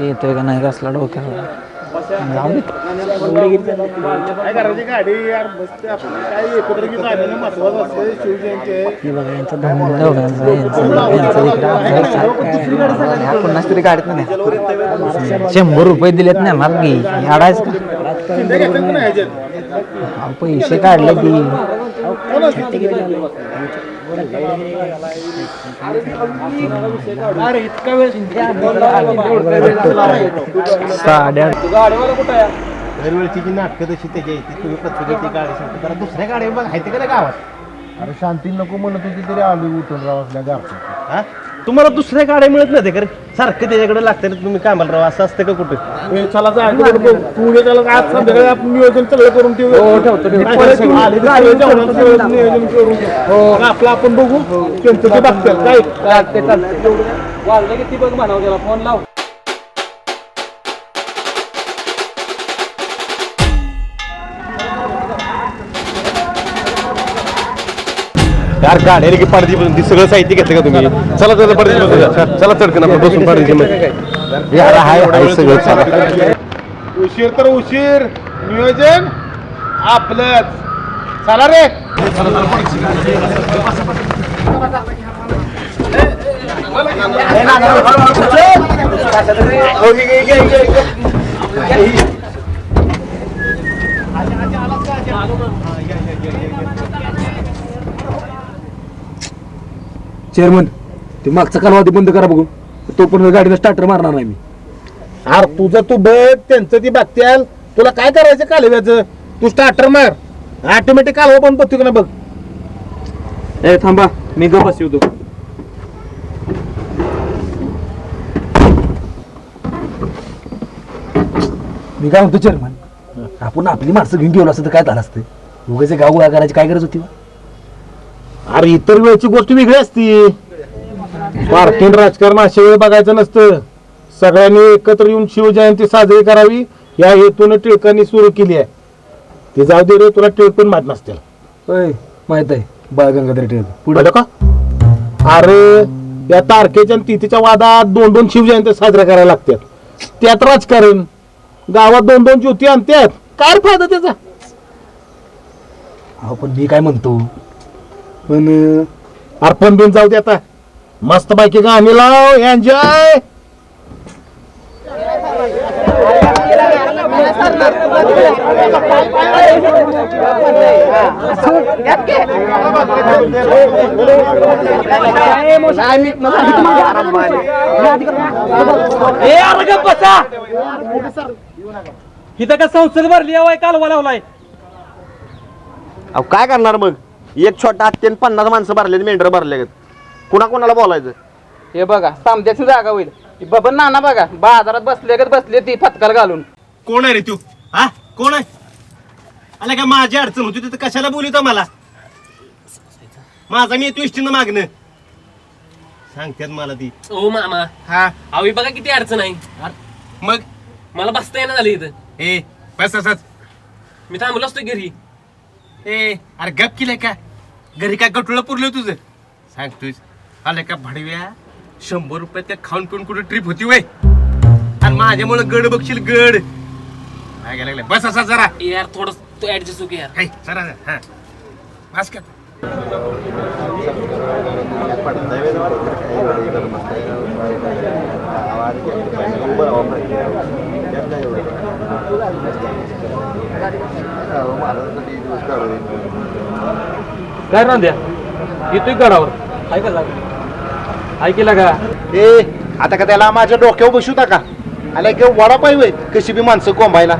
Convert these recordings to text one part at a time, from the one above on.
ते येतोय का नाही कसला डोक्याला जाऊ दे. की हे बघा यांचं दोघांचा यांचं यांचं इकडं ह्या पन्नास तरी गाडीत नाही. शंभर रुपये दिलेत ना मला घे अडायच का? का नाही पैसे काढले की. अरे इतका वेळ साड्या दरवेळची जी नाटकं तशी त्याची आहे तुम्ही प्रत्येक गाडी सांगता जरा दुसऱ्या गाडी बघ आहे का गावात अरे शांती नको म्हणत होती तरी आली उठून राव असल्या गारठीत. हा तुम्हाला दुसऱ्या गाड्या मिळत नाही का रे? सारखं त्याच्याकडे लागतं ना तुम्ही कामाला राहा असं असतं का कुठं? चला तू त्याला आज संध्याकाळी आपण नियोजन सगळं करून ठेवू नियोजन करून ठेवू. आपलं आपण बघू त्यांचं ते बघतात. काय यार गाड्या की पडदी ती सगळं साहित्य घेतलं का तुम्ही चला चला पडदी बसून चला चढकन आपण बसून पडदी मध्ये यार हाय हाय सगळं चला उशीर तर उशीर नियोजन आपलंच चला रे चेअरमन ते मागचा कालावधी बंद करा बघू. तो पण गाडीला स्टार्टर मारणार नाही मी. अरे तुझं तू बघ त्यांचं ती बघत्याल तुला काय करायचं कालव्याचं? तू स्टार्टर मार. ऑटोमॅटिक कालवा पण बघतो का ना बघ. ए थांबा मी गप बस येतो मी काय म्हणतो चेअरमन आपण आपली माणसं घेऊन गेलो असतं तर काय झालं असतं? उगाच गाव गोळा करायची काय गरज होती बा? अरे इतर वेळची गोष्ट वेगळी असती. पार्टीन राजकारण अशा वेळ बघायचं नसतं. सगळ्यांनी एकत्र येऊन शिवजयंती साजरी करावी. या हेतून टिळकांनी सुरू केली आहे. ते जाऊ दे रे तुला टिळक पण माहीत नसतील. होय माहीत आहे. बाळ गंगाधर टिळक. पुढे? का? अरे या तारखेच्या आणि तिथीच्या वादात दोन दोन शिवजयंती साजऱ्या करायला लागतात. त्यात राजकारण. गावात दोन दोन ज्योती आणतात. काय फायदा त्याचा? अहो पण मी काय म्हणतो? पण अर्पण बिन जाऊ दे आता. मस्त पैकी गाणी लाव एन्जॉय इथं का संसद भरली आहे कालवा लावलाय. अहो काय करणार मग? एक छोटा अत्यंत पन्नास माणसं भरले मेंढर भरले कुणा कोणाला बोलायचं? हे बघा सामद्याची जागा होईल. ही बबन नाना बघा बाजारात बसले का बसले ती फतकाल घालून. कोण आहे रे तू? हा? कोण आहे? आला का माझी अडचण होती तिथं कशाला बोलित मला? माझा मी येतो इष्टीनं मागणं. सांगतात मला ती. ओ मामा. हा? अहो ही बघा किती अडचण आहे. मग? मला बसता येणं झालं इथं. ए बस असच मी थांबलो असतो घरी. ए अरे गप केलंय का? घरी काय गटुळं पुरलं तुझं? सांगतोय आलं का भाडव्या? शंभर रुपये त्या खाऊन पिऊन कुठे ट्रिप होती वय? आणि माझ्यामुळे गड बघशील गड. काय गेलं लागलं? बस असा जरा. यार थोडं तो ऍडजस्ट होऊ यार. हाय, जरा हा. बस का काय रांद्या येतोय गडावर ऐकला का ए आता का त्याला माझ्या डोक्यावर बसू का आला की वडा पाहिजे कशी बी माणसं कोंबायला.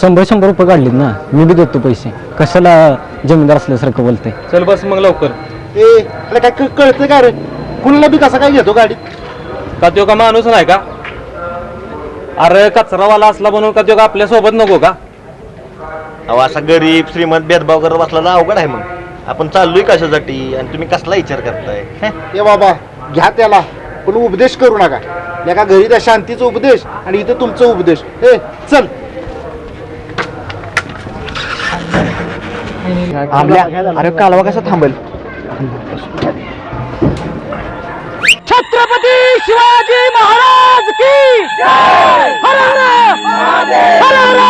शंभर शंभर रुपये काढलेत ना. मी बी देतो पैसे. कशाला जमीनदार असल्यासारखं बोलते चल बस मग लवकर. ए अरे काय कळतं का रे? कुणाला बी कसा काय घेतो गाडीत? का तो का माणूस नाही का? अरे कचरावाला असला म्हणून का तो का आपल्यासोबत नको का? अहो असा गरीब श्रीमंत भेदभाव करत बसला ना अवघड आहे मग. आपण चाललोय कशासाठी आणि तुम्ही कसला विचार करताय? हे? ए बाबा घ्या त्याला. पण उपदेश करू नका. एका घरी त्या शांतीचा उपदेश आणि इथं तुमचा उपदेश. ए चल. अरे कालवा कसा थांबेल? शिवाजी महाराज की हर हर हर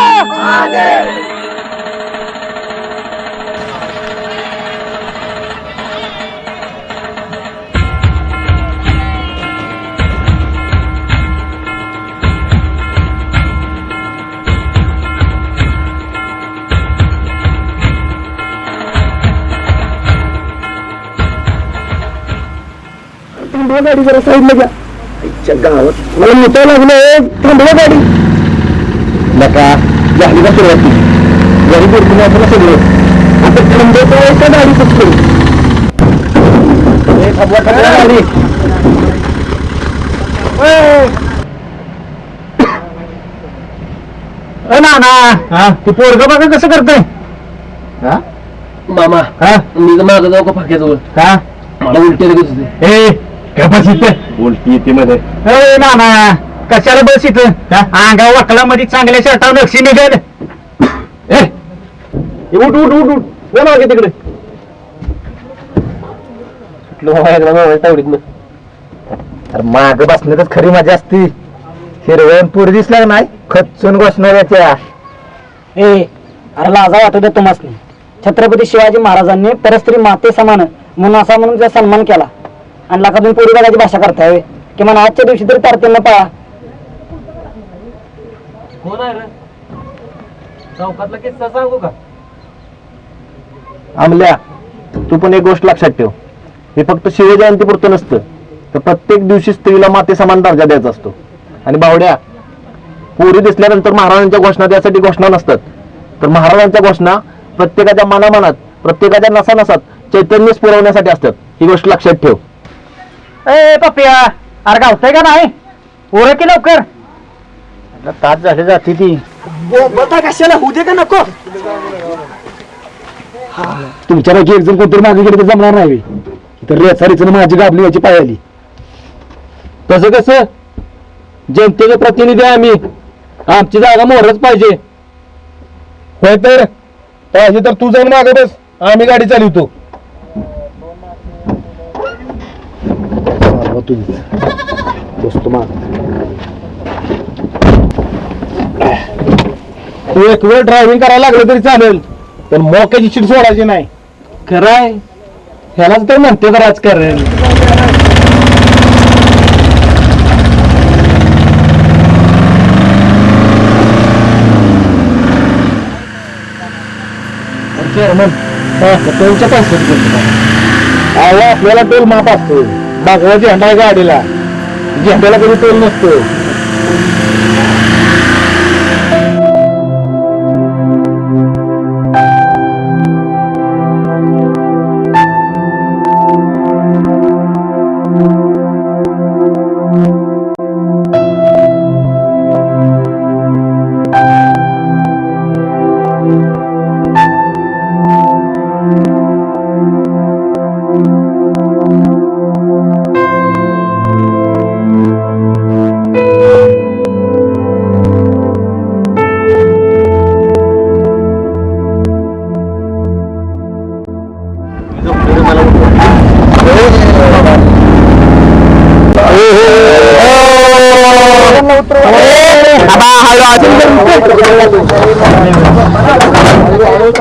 गाडी जरा साईडला घ्या आईच्या गावात. मला मोठं लागलं थांबवा गाडी. नका झाली का सुरुवाती गाडी बुडकून आपल्याला सगळं आता थांबवतो का गाडी थांबवा थांबवा गाडी. ना हा? ते पोरग बघा कसं करतंय. मामा हा? मी तर माझं जाऊ का फाक्याजवळ? का मला उलटी लगेच होते. उलटी येते मध्ये ए ना ना कशाला बस इथं? अंगा वाकला मध्ये चांगल्या शर्टावर लक्ष निघेल. ए उठ उठ उठ उठ. बोला मागे तिकडे. अरे माग बसण्यातच खरी मजा असती. हिरवण पूर दिसला नाही? खचून बसणाऱ्याच्या ए अरे लाजा वाटू दे तुम्हाला छत्रपती शिवाजी महाराजांनी परस्त्री माते समान म्हणून असा म्हणून सन्मान केला. आणि लाखातून पोरी बघायची भाषा करताय. किमान आजच्या दिवशी तरी तारतीनं पळा कोण आहे रे? चौकातला किस्सा सांगू का? आमल्या तू पण एक गोष्ट लक्षात ठेव. हे फक्त शिवजयंतीपुरतं नसतं. तर प्रत्येक दिवशी स्त्रीला माते समान दर्जा द्यायचा असतो. आणि बावड्या पोरी दिसल्यानंतर महाराजांच्या घोषणा द्यासाठी घोषणा नसतात. तर महाराजांच्या घोषणा प्रत्येकाच्या मनामनात प्रत्येकाच्या नसानसात चैतन्य पुरवण्यासाठी असतात. ही गोष्ट लक्षात ठेव. ए पप्पिया अरे गावतंय का नाही? पोरं की लवकर? तास झाले जाते ती. कशाला? होऊ दे का नको? तुमच्यापैकी एक जण कोणतरी मागे गेले तर जमणार नाही तर रेसारीच माझी गाबली याची पाय आली तसं कसं? जनतेचे प्रतिनिधी आहे आम्ही. आमची जागा मोहरच पाहिजे. होय तर? पाहिजे तर तू जाऊन मागे बस. आम्ही गाडी चालवतो. बसतो माग तू एक वेळ ड्रायव्हिंग करायला लागलं तरी चालेल पण मोक्याची सीट सोडायची नाही. खरंय? ह्यालाच तर म्हणते तर राजकारण. चेअरमन त्यांच्या पैसे अहो आपल्याला टोल माप असतो बागवा झेंडा आहे गाडीला झेंड्याला कधी तोल नसतो.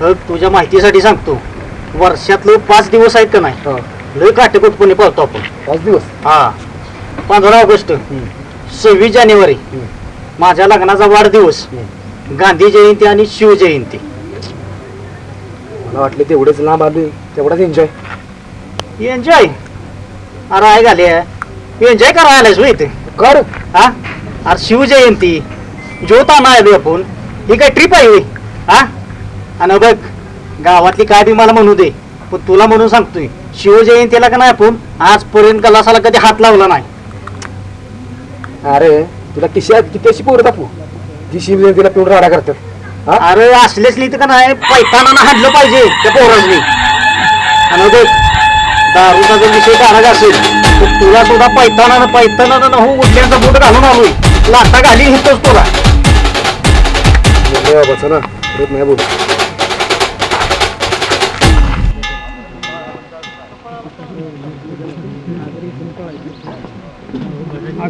तुझ्या माहितीसाठी सांगतो वर्षातलं पाच दिवस आहेत का नाही? लय काटेकोटपणे पावतो आपण. पाच दिवस? हा. पंधरा ऑगस्ट सव्वीस जानेवारी माझ्या लग्नाचा वाढदिवस गांधी जयंती आणि शिवजयंती मला वाटलं तेवढेच लांब आले तेवढाच एन्जॉय एन्जॉय अरे आहे घाले. एन्जॉय करायला आलायस होय इथे. कर. हा? अरे शिवजयंती ज्योत आणायलो आपण. ही काय ट्रिप आहे होय? हा? आणि बघ गावातली काय बी मला म्हणू दे पण तुला म्हणून सांगतोय शिवजयंतीला का नाही आपण आजपर्यंत कलासाला कधी हात लावला नाही. अरे तुला किशी किती अशी पोरं दाखवू? जी शिवजयंतीला पिऊन राडा करतात. अरे असलेच नाही तर का नाही पैताना हाडलं पाहिजे त्या पोरांनी. आणि बघ दारूचा जर विषय काढायचा असेल तर तुला सुद्धा पैताना पैताना हो उठल्याचा बूट घालून आलोय लाटा घाली घेतोच तुला. बाबाचं ना नाही बोल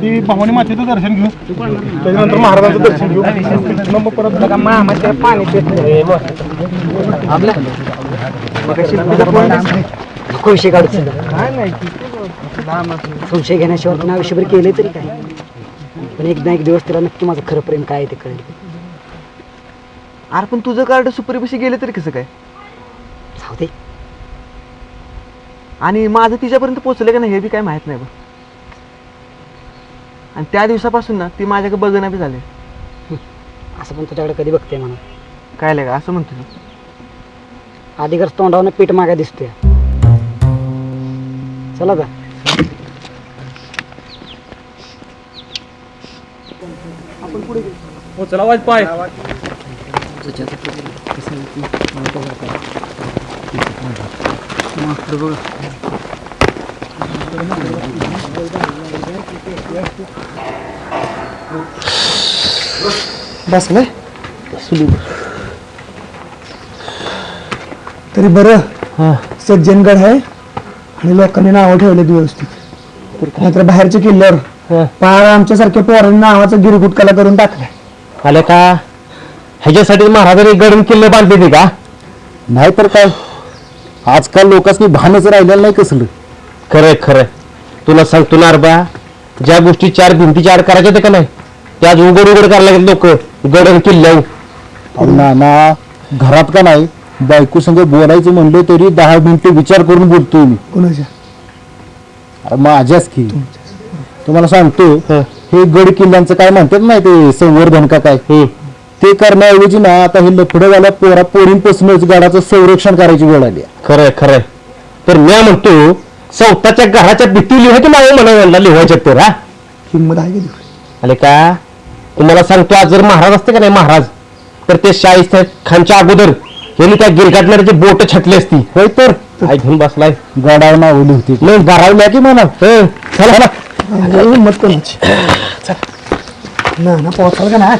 आधी भवानी मातेचं दर्शन घेऊ. त्याच्यानंतर महाराजांचं दर्शन घेऊ. तिथनं मग परत विषय काढू संशय घेण्याशिवाय तिने आयुष्यभर केले तरी काय? पण एक ना एक दिवस तिला नक्की माझं खरं प्रेम काय आहे ते कळेल. अरे पण तुझं कार्ड सुपरीपाशी गेलं तरी कसं काय? जाऊ दे. आणि माझं तिच्यापर्यंत पोहोचलं का नाही हे बी काय माहीत नाही बघ आणि त्या दिवसापासून ना ती माझ्याकडे बघणं बी झाले असं पण तुझ्याकडे कधी बघते म्हणा. काय लय का असं म्हणतो तू. आधी घर तोंडावनं पीठ मागा दिसतोय. चला का हो चला वाज पाय. बसलं? तरी बरं. सज्जनगड आहे आणि लोकांनी नावं ठेवलेत व्यवस्थित. नाहीतर बाहेरच्या किल्ल्यावर पार आमच्यासारख्या पोरांनी नावाचा गिरगुटकाला करून टाकलाय. आलं का? ह्याच्यासाठी महाराजांनी गडून किल्ले बांधले ते का? नाही तर काय? आजकाल लोकांनी भानच राहिलेलं नाही कसलं. खरंय खरंय. तुला सांगतो ना अरबा ज्या गोष्टी चार भिंतीच्या आड करायच्या ते का नाही त्या आज उघड उघड करायला लागले लोक. गडन किल्ल्यावर. अहो नाना घरात का नाही? बायको संग बोलायचं म्हणलं तरी दहा मिनिटं विचार करून बोलतोय मी. कोणाच्या? अरे माझ्याच की. तुम्हाला सांगतो हे. गड किल्ल्यांचं काय म्हणतात नाही ते संवर्धन का काय? ते करण्याऐवजी ना आता हे लफडवाल्या पोरा पोरींपासूनच गडाचं संरक्षण करायची वेळ आली आहे. खरंय खरंय. तर मी म्हणतो स्वतःच्या घराच्या भीती लिहायची नाही मला म्हणला लिहायच्या तर हा हिंमत आहे का आले का तुम्हाला सांगतो आज जर महाराज असते का नाही महाराज तर ते शाहिस्ते खानच्या अगोदर यांनी त्या गिरगाटणाऱ्याची बोट छटली असती होय तर काय घेऊन बसलाय गडावर नावली होती मग गारावल्या की म्हणा हं, चला चला हिंमत कोणाची ना ना पोहोचाल का ना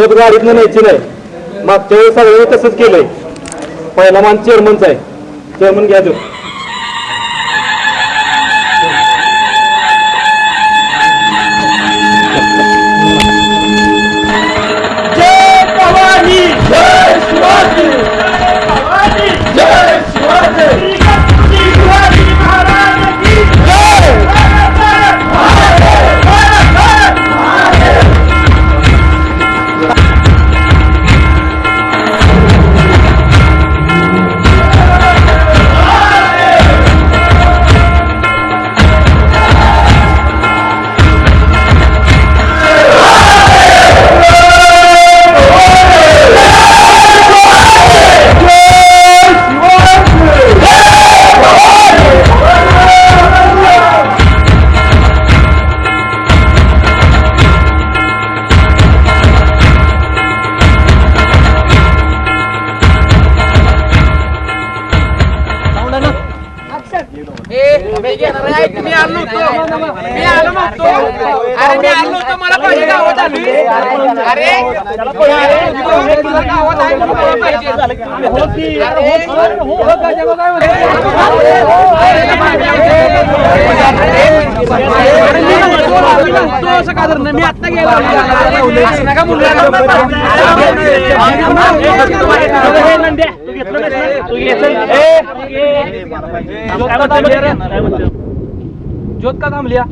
ज्योत गाडीतनं न्यायची नाही. मागच्या वेळेस सगळ्यांनी तसंच केलंय. पहिला मान चेअरमनचा आहे. चेअरमन घ्या जो ज्योत का थांबल्या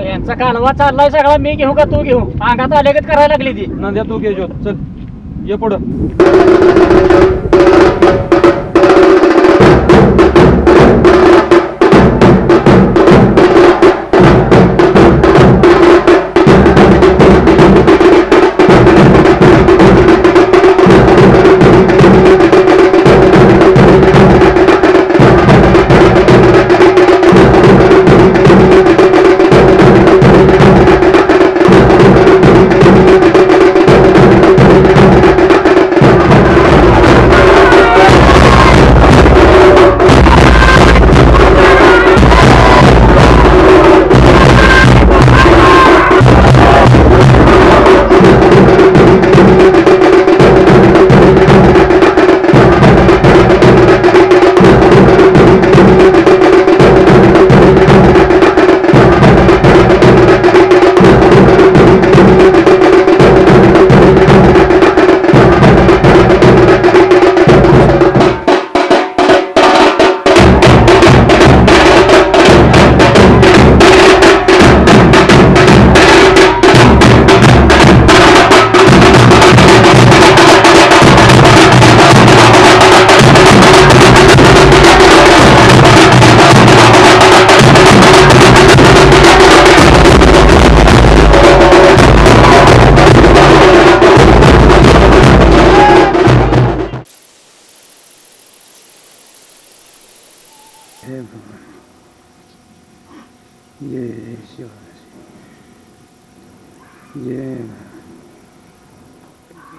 यांचा कालवा चाललाय सगळा. मी घेऊ का तू घेऊ? अंगात आलेगत करायला लागली ती. नंद्या तू घे ज्योत. चल. ये पुढं.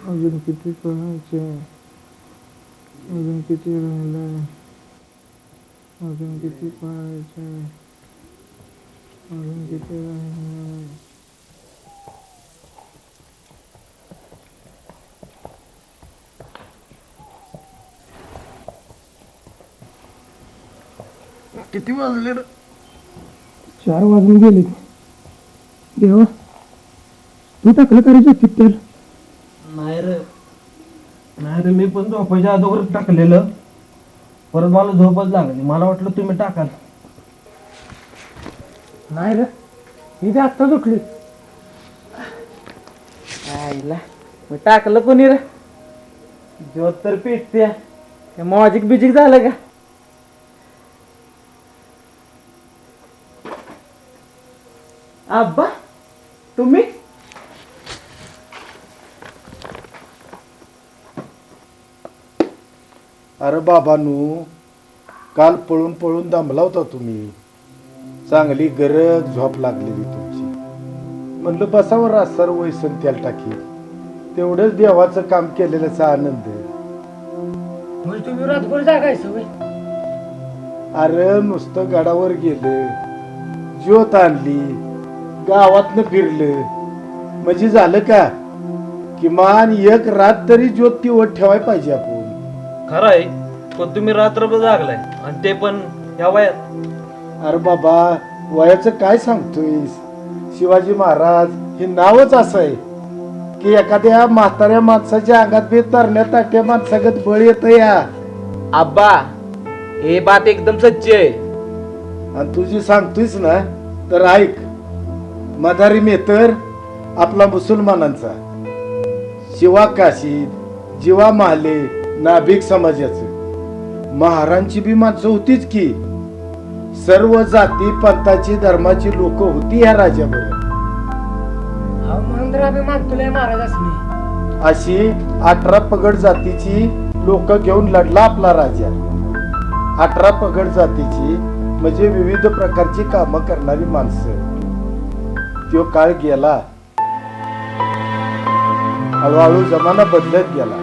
अजून किती करायचे अजून किती राहिलं अजून किती करायचे अजून किती राहिलं किती वाजले रे? चार वाजून गेले. देवा. तू टाकलं करायचं चित्तर नाही रे. नाही रे मी पण झोपायच्या अगोदर टाकलेलं. परत मला झोपच लागली. मला वाटलं तुम्ही टाकाल. नाही रे. मी ते आत्ताच उठली. आईला. मग टाकलं कोणी रे? ज्योत तर पेटते. मॉजिक बिजिक झालं का? आब्बा तुम्ही? अरे बाबानू काल पळून पळून दमला होता तुम्ही. चांगली गरज झोप लागलेली तुमची. म्हणलं बसावर रास्तार वैसन त्याला टाकी तेवढंच देवाचं काम केलेल्याचा आनंद. म्हणजे तुम्ही रातभर जागायचं होय अरे नुसतं गडावर गेलं ज्योत आणली गावातनं फिरलं. म्हणजे झालं का? किमान एक रात तरी ज्योत तीवत ठेवाय पाहिजे आपण. खरं आहे पण तुम्ही रात्रभर जागलाय आणि ते पण ह्या वयात. अरे बाबा वयाचं काय सांगतोय शिवाजी महाराज हे नावच असं आहे की एखाद्या म्हाताऱ्या माणसाच्या अंगात बी तरण्या ताट्या माणसागत बळ येत या. अब्बा हे बात एकदम सच्ची आहे. आणि तू जी सांगतोयस ना तर ऐक. मदारी मेतर आपला मुसलमानांचा. शिवा काशीद जीवा महाले नाभिक समाजाचं. महारांची बी माणसं होतीच की सर्व जाती पंथाची धर्माची लोक होती आम्ही मानतोय महाराज असणे अशी अठरा पगड जातीची लोक घेऊन लढला आपला राजा. अठरा पगड जातीची म्हणजे विविध प्रकारची कामं करणारी माणसं. तो काळ गेला. हळूहळू जमाना बदलत गेला.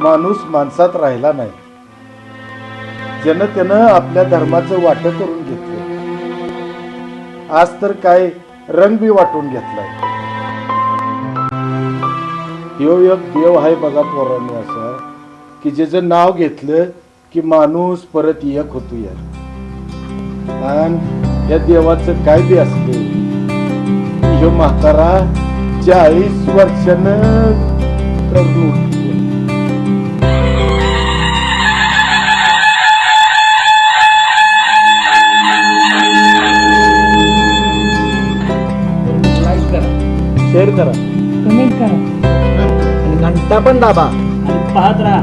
माणूस माणसात राहिला नाही. जनतेनं आपल्या धर्माचं वाट करून घेतलं. आज तर काय रंग बी वाटून घेतलाय ह्यो एक देव आहे बघा पोरांनी असा की ज्याचं नाव घेतलं की माणूस परत एक होतो यार. आणि या देवाचं काय बी असते ह्यो म्हातारा चाळीस वर्षानं शेअर करा. कमेंट करा. आणि घंटा पण दाबा. पाहत राहा.